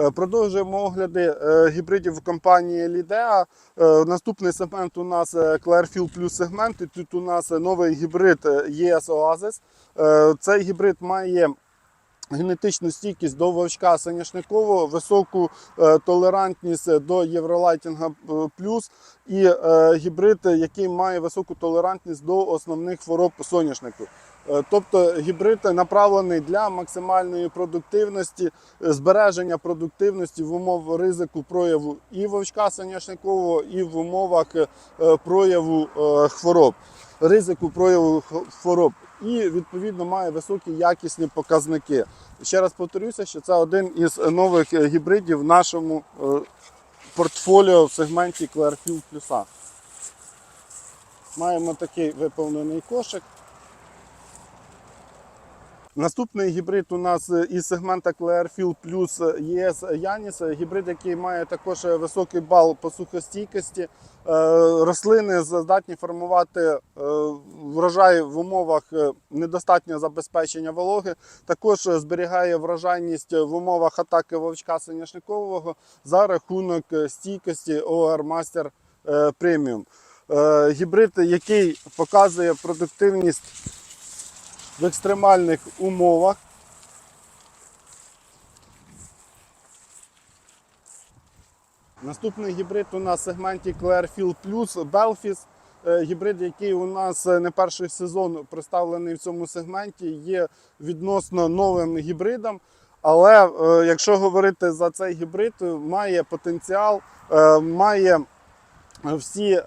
Е, Продовжуємо огляди е, гібридів компанії Lidea. Е, Наступний сегмент у нас Clearfield Plus сегмент. Тут у нас новий гібрид ЄС. Е, Цей гібрид має генетичну стійкість до вовчка соняшникового, високу е, толерантність до євролайтінга е, плюс і е, гібрид, який має високу толерантність до основних хвороб соняшнику. Тобто гібрид направлений для максимальної продуктивності, збереження продуктивності в умов ризику прояву і вовчка соняшникового, і в умовах прояву хвороб, ризику прояву хвороб. І відповідно має високі якісні показники. Ще раз повторюся, що це один із нових е, гібридів в нашому е, портфоліо в сегменті QRQ плюса. Маємо такий виповнений кошик. Наступний гібрид у нас е, із сегмента Clearfield Plus ES Yanis. Гібрид, який має також е, високий бал по сухостійкості. Е, Рослини здатні формувати е, врожай в умовах е, недостатнього забезпечення вологи. Також е, зберігає врожайність в умовах атаки вовчка соняшникового за рахунок е, стійкості OR Master е, Premium. Е, Гібрид, який показує продуктивність в екстремальних умовах. Наступний гібрид у нас в сегменті Clearfield Plus Belfis. Е, Гібрид, який у нас е, не перший сезон представлений в цьому сегменті, є відносно новим гібридом. Але е, якщо говорити за цей гібрид, має потенціал, має всі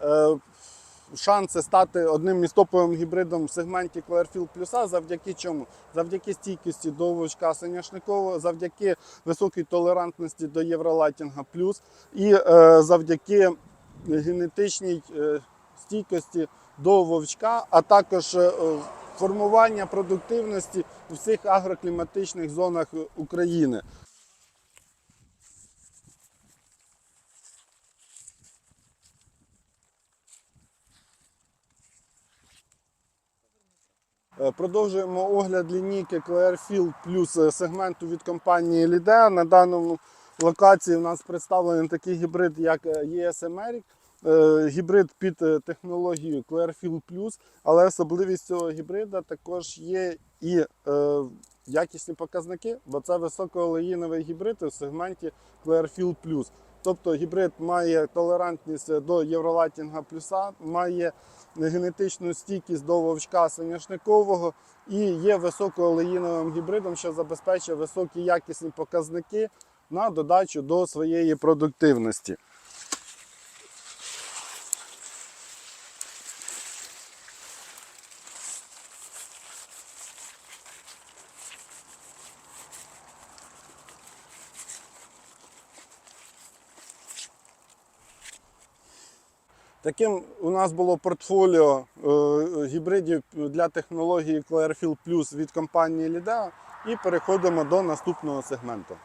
шанси стати одним із топовим гібридом в сегменті Clearfield Plus завдяки чому? Завдяки стійкості до вовчка соняшникового, завдяки високій толерантності до Євролайтінга плюс і е, завдяки генетичній е, стійкості до вовчка, а також е, формування продуктивності у всіх агрокліматичних зонах України. Продовжуємо огляд лінійки Clearfield Plus сегменту від компанії Lidea. На даному локації у нас представлений такий гібрид, як е, ES Emeric. Е, Гібрид під е, технологією Clearfield Plus, але особливість цього гібрида також є і е, якісні показники, бо це високоолеїновий гібрид в сегменті Clearfield Plus. Тобто гібрид має толерантність до євролатінга плюса, має генетичну стійкість до вовчка соняшникового і є високоолеїновим гібридом, що забезпечує високі якісні показники на додачу до своєї продуктивності. Таким у нас було портфоліо е, гібридів для технології Clearfield Plus від компанії Lidea. І переходимо до наступного сегменту.